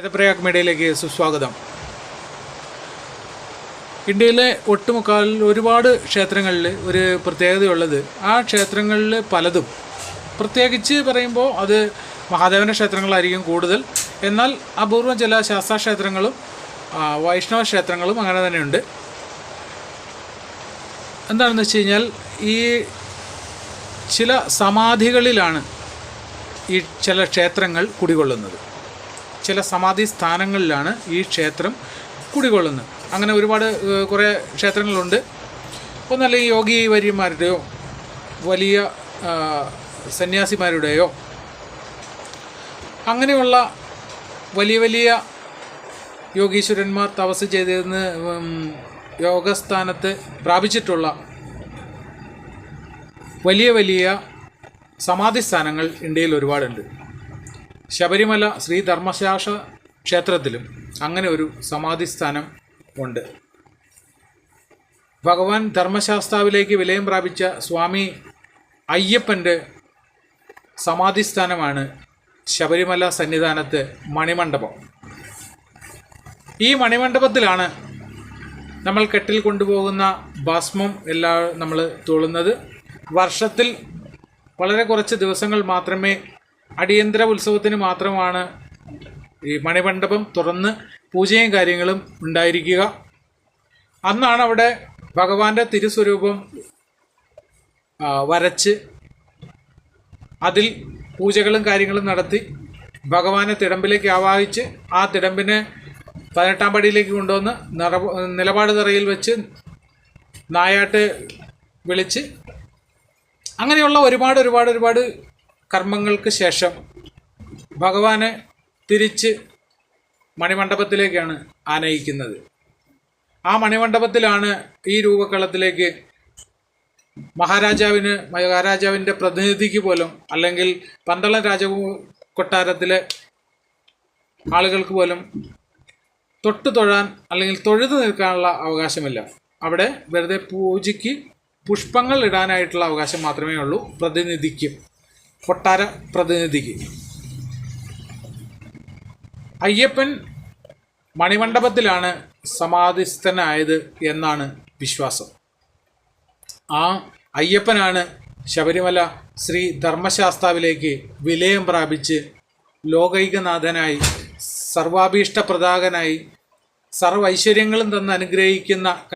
വേദപ്രയാഗ് മീഡിയയിലേക്ക് സുസ്വാഗതം? ഇന്ത്യയിലെ ഒട്ടുമുക്കാൽ ഒരുപാട് ക്ഷേത്രങ്ങളിൽ ഒരു പ്രത്യേകതയുള്ളത് ആ ക്ഷേത്രങ്ങളിൽ പലതും. പ്രത്യേകിച്ച് പറയുമ്പോൾ അത് മഹാദേവന്റെ ക്ഷേത്രങ്ങളായിരിക്കും കൂടുതൽ. എന്നാൽ അപൂർവം ചില ശാസ്താ ക്ഷേത്രങ്ങളും വൈഷ്ണവ ക്ഷേത്രങ്ങളും അങ്ങനെ തന്നെയുണ്ട്. എന്താണെന്ന് വെച്ച് കഴിഞ്ഞാൽ ഈ ചില സമാധികളിലാണ് ഈ ചില ക്ഷേത്രങ്ങൾ കുടികൊള്ളുന്നത്. ചില സമാധി സ്ഥാനങ്ങളിലാണ് ഈ ക്ഷേത്രം കുടികൊള്ളുന്നത്. അങ്ങനെ ഒരുപാട് കുറേ ക്ഷേത്രങ്ങളുണ്ട്. ഒന്നല്ല ഈ യോഗി വര്യന്മാരുടെയോ വലിയ സന്യാസിമാരുടെയോ അങ്ങനെയുള്ള വലിയ വലിയ യോഗീശ്വരന്മാർ തപസ് ചെയ്തിരുന്ന് യോഗസ്ഥാനത്ത് പ്രാപിച്ചിട്ടുള്ള വലിയ വലിയ സമാധി സ്ഥാനങ്ങൾ ഇന്ത്യയിൽ ഒരുപാടുണ്ട്. ശബരിമല ശ്രീ ധർമ്മശാസ്ത്ര ക്ഷേത്രത്തിലും അങ്ങനെ ഒരു സമാധി സ്ഥാനം ഉണ്ട്. ഭഗവാൻ ധർമ്മശാസ്താവിലേക്ക് വിലയം പ്രാപിച്ച സ്വാമി അയ്യപ്പന്റെ സമാധിസ്ഥാനമാണ് ശബരിമല സന്നിധാനത്ത് മണിമണ്ഡപം. ഈ മണിമണ്ഡപത്തിലാണ് നമ്മൾ കെട്ടിൽ കൊണ്ടുപോകുന്ന ഭസ്മം എല്ലാം നമ്മൾ തുളുന്നത് വർഷത്തിൽ വളരെ കുറച്ച് ദിവസങ്ങൾ മാത്രമേ അടിയന്തര ഉത്സവത്തിന് മാത്രമാണ് ഈ മണിമണ്ഡപം തുറന്ന് പൂജയും കാര്യങ്ങളും ഉണ്ടായിരിക്കുക. അന്നാണ് അവിടെ ഭഗവാന്റെ തിരുസ്വരൂപം വരച്ച് അതിൽ പൂജകളും കാര്യങ്ങളും നടത്തി ഭഗവാനെ തിടമ്പിലേക്ക് ആവാഹിച്ച് ആ തിടമ്പിനെ പതിനെട്ടാം പടിയിലേക്ക് കൊണ്ടുവന്ന് നിറ നിലപാട് തറയിൽ വെച്ച് നായാട്ട് വിളിച്ച് അങ്ങനെയുള്ള ഒരുപാട് ഒരുപാട് ഒരുപാട് കർമ്മങ്ങൾക്ക് ശേഷം ഭഗവാനെ തിരിച്ച് മണിമണ്ഡപത്തിലേക്കാണ് ആനയിക്കുന്നത്. ആ മണിമണ്ഡപത്തിലാണ് ഈ രൂപക്കളത്തിലേക്ക് മഹാരാജാവിന് മഹാരാജാവിന്റെ പ്രതിനിധിക്ക് പോലും അല്ലെങ്കിൽ പന്തളം രാജ കൊട്ടാരത്തിലെ ആളുകൾക്ക് പോലും തൊട്ട് തൊഴാൻ അല്ലെങ്കിൽ തൊഴുതു നിൽക്കാനുള്ള അവകാശമില്ല. അവിടെ വെറുതെ പൂജയ്ക്ക് പുഷ്പങ്ങൾ ഇടാനായിട്ടുള്ള അവകാശം മാത്രമേ ഉള്ളൂ പ്രതിനിധിക്ക്. കൊട്ടാര പ്രതിനിധിക്ക്. അയ്യപ്പൻ മണിമണ്ഡപത്തിലാണ് സമാധിസ്ഥനായത് എന്നാണ് വിശ്വാസം. ആ അയ്യപ്പനാണ് ശബരിമല ശ്രീ ധർമ്മശാസ്താവിലേക്ക് വിലയം പ്രാപിച്ച് ലോകൈകനാഥനായി സർവാഭീഷ്ടപ്രദാകനായി സർവൈശ്വര്യങ്ങളും തന്ന് അനുഗ്രഹിക്കുന്ന